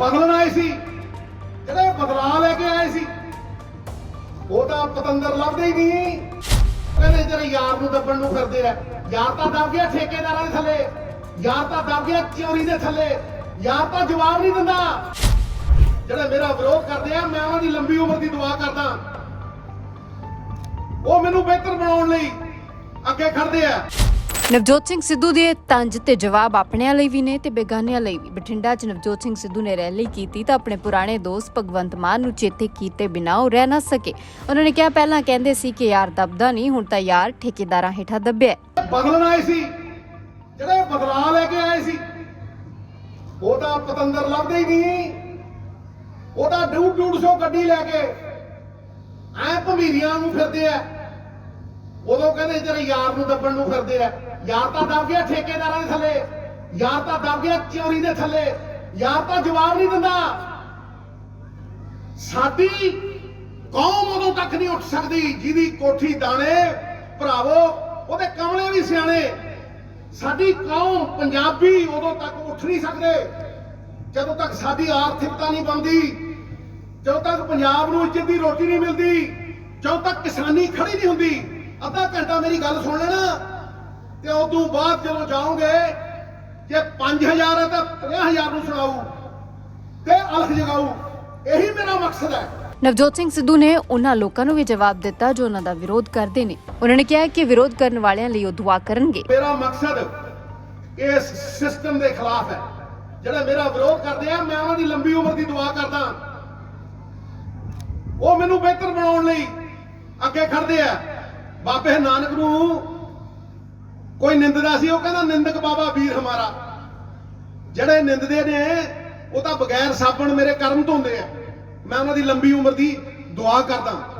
ਬਦਲਣ ਆਏ ਸੀ। ਜਿਹੜੇ ਬਦਲਾਅ ਲੈ ਕੇ ਆਏ ਸੀ। ਉਹ ਤਾਂ ਪਤੰਦਰ ਲੱਭਦੇ ਹੀ ਨਹੀਂ। ਕਹਿੰਦੇ ਤੇਰੇ ਯਾਰ ਨੂੰ ਦੱਬਣ ਨੂੰ ਫਿਰਦੇ ਆ। ਯਾਰ ਤਾਂ ਦੱਬ ਗਿਆ ਠੇਕੇਦਾਰਾਂ ਦੇ ਥੱਲੇ। ਯਾਰ ਤਾਂ ਦੱਬ ਗਿਆ ਚੋਰੀ ਦੇ ਥੱਲੇ। ਯਾਰ ਤਾਂ ਜਵਾਬ ਨਹੀਂ ਦਿੰਦਾ। ਜਿਹੜੇ ਮੇਰਾ ਵਿਰੋਧ ਕਰਦੇ ਆ, ਮੈਂ ਉਹਨਾਂ ਦੀ ਲੰਬੀ ਉਮਰ ਦੀ ਦੁਆ ਕਰਦਾ। ਉਹ ਮੈਨੂੰ ਬਿਹਤਰ ਬਣਾਉਣ ਲਈ ਅੱਗੇ ਖੜਦੇ ਆ। ਨਵਜੋਤ ਸਿੰਘ ਸਿੱਧੂ ਦੇ ਤੰਜ ਤੇ ਜਵਾਬ ਆਪਣਿਆਂ ਲਈ ਵੀ ਨੇ ਤੇ ਬੇਗਾਨਿਆਂ ਲਈ ਵੀ। ਬਠਿੰਡਾ 'ਚ ਨਵਜੋਤ ਸਿੰਘ ਸਿੱਧੂ ਨੇ ਰੈਲੀ ਕੀਤੀ ਤਾਂ ਆਪਣੇ ਪੁਰਾਣੇ ਦੋਸਤ ਭਗਵੰਤ ਮਾਨ ਨੂੰ ਚੇਤੇ ਕੀਤੇ ਬਿਨਾਂ ਉਹ ਰਹਿ ਨਾ ਸਕੇ। ਉਹਨਾਂ ਨੇ ਕਿਹਾ, ਪਹਿਲਾਂ ਕਹਿੰਦੇ ਸੀ ਕਿ ਯਾਰ ਦਬਦਾ ਨਹੀਂ, ਹੁਣ ਤਾਂ ਯਾਰ ਠੇਕੇਦਾਰਾਂ ਹੇਠਾਂ ਦੱਬਿਆ ਹੈ। ਬਦਲਣ ਆਏ ਸੀ। ਜਿਹੜੇ ਬਦਲਾਅ ਲੈ ਕੇ ਆਏ ਸੀ, ਉਹ ਤਾਂ ਪਤੰਦਰ ਲੱਭਦੇ ਹੀ ਨਹੀਂ। ਉਹ ਤਾਂ ਡੂ ਡੂਡ ਸੌ ਗੱਡੀ ਲੈ ਕੇ ਐ ਭਮੀਰੀਆਂ ਨੂੰ ਫਿਰਦੇ ਆ। ਉਦੋਂ ਕਹਿੰਦੇ ਤੇਰੇ ਯਾਰ ਨੂੰ ਦੱਬਣ ਨੂੰ ਫਿਰਦੇ ਆ, ਯਾਰ ਤਾਂ ਦੱਬ ਗਿਆ ਠੇਕੇਦਾਰਾਂ ਦੇ ਥੱਲੇ, ਯਾਰ ਤਾਂ ਦੱਬ ਗਿਆ ਚੋਰੀ ਦੇ ਥੱਲੇ, ਯਾਰ ਤਾਂ ਜਵਾਬ ਨਹੀਂ ਦਿੰਦਾ। ਸਾਡੀ ਕੌਮ ਉਦੋਂ ਤੱਕ ਨਹੀਂ ਉੱਠ ਸਕਦੀ ਜਿਹਦੀ ਕੋਠੀ ਦਾਣੇ, ਭਰਾਵੋ, ਉਹਦੇ ਕਮਲੇ ਵੀ ਸਿਆਣੇ। ਸਾਡੀ ਕੌਮ ਪੰਜਾਬੀ ਉਦੋਂ ਤੱਕ ਉੱਠ ਨਹੀਂ ਸਕਦੇ। ਜਦੋਂ ਤੱਕ ਸਾਡੀ ਆਰਥਿਕਤਾ ਨਹੀਂ ਬਣਦੀ, ਜਦੋਂ ਤੱਕ ਪੰਜਾਬ ਨੂੰ ਇੱਜ਼ਤ ਦੀ ਰੋਟੀ ਨਹੀਂ ਮਿਲਦੀ, ਜਦੋਂ ਤੱਕ ਕਿਸਾਨੀ ਖੜੀ ਨਹੀਂ ਹੁੰਦੀ ਅੱਧਾ ਘੰਟਾ ਮੇਰੀ ਗੱਲ ਸੁਣ ਲੈਣਾ ਤੇ ਉਸ ਤੋਂ ਬਾਅਦ ਜਦੋਂ ਜਾਓਗੇ ਜੇ 5000 ਹੈ ਤਾਂ 50000 ਨੂੰ ਸੁਣਾਊ ਤੇ ਅਲਖ ਜਗਾਊ ਇਹੀ ਮੇਰਾ ਮਕਸਦ ਹੈ। ਨਵਜੋਤ ਸਿੰਘ ਸਿੱਧੂ ਨੇ ਉਹਨਾਂ ਲੋਕਾਂ ਨੂੰ ਵੀ ਜਵਾਬ ਦਿੱਤਾ ਜੋ ਉਹਨਾਂ ਦਾ ਵਿਰੋਧ ਕਰਦੇ ਨੇ। ਉਹਨਾਂ ਨੇ ਕਿਹਾ ਕਿ ਵਿਰੋਧ ਕਰਨ ਵਾਲਿਆਂ ਲਈ ਉਹ ਦੁਆ ਕਰਨਗੇ। ਮੇਰਾ ਮਕਸਦ ਇਸ ਸਿਸਟਮ ਦੇ ਖਿਲਾਫ ਹੈ। ਜਿਹੜਾ ਮੇਰਾ ਵਿਰੋਧ ਕਰਦੇ ਆ ਮੈਂ ਉਹਨਾਂ ਦੀ ਲੰਬੀ ਉਮਰ ਦੀ ਦੁਆ ਕਰਦਾ। ਉਹ ਮੈਨੂੰ ਬਿਹਤਰ ਬਣਾਉਣ ਲਈ ਅੱਗੇ ਖੜਦੇ ਆ। ਬਾਬੇ ਨਾਨਕ ਨੂੰ ਕੋਈ ਨਿੰਦਦਾ ਸੀ, ਉਹ ਕਹਿੰਦਾ, ਨਿੰਦਕ ਬਾਬਾ ਵੀਰ ਹਮਾਰਾ। ਜਿਹੜੇ ਨਿੰਦਦੇ ਨੇ, ਉਹ ਤਾਂ ਬਗੈਰ ਸਾਬਣ ਮੇਰੇ ਕਰਮ ਧੋਂਦੇ ਆ। ਮੈਂ ਉਹਨਾਂ ਦੀ ਲੰਬੀ ਉਮਰ ਦੀ ਦੁਆ ਕਰਦਾ।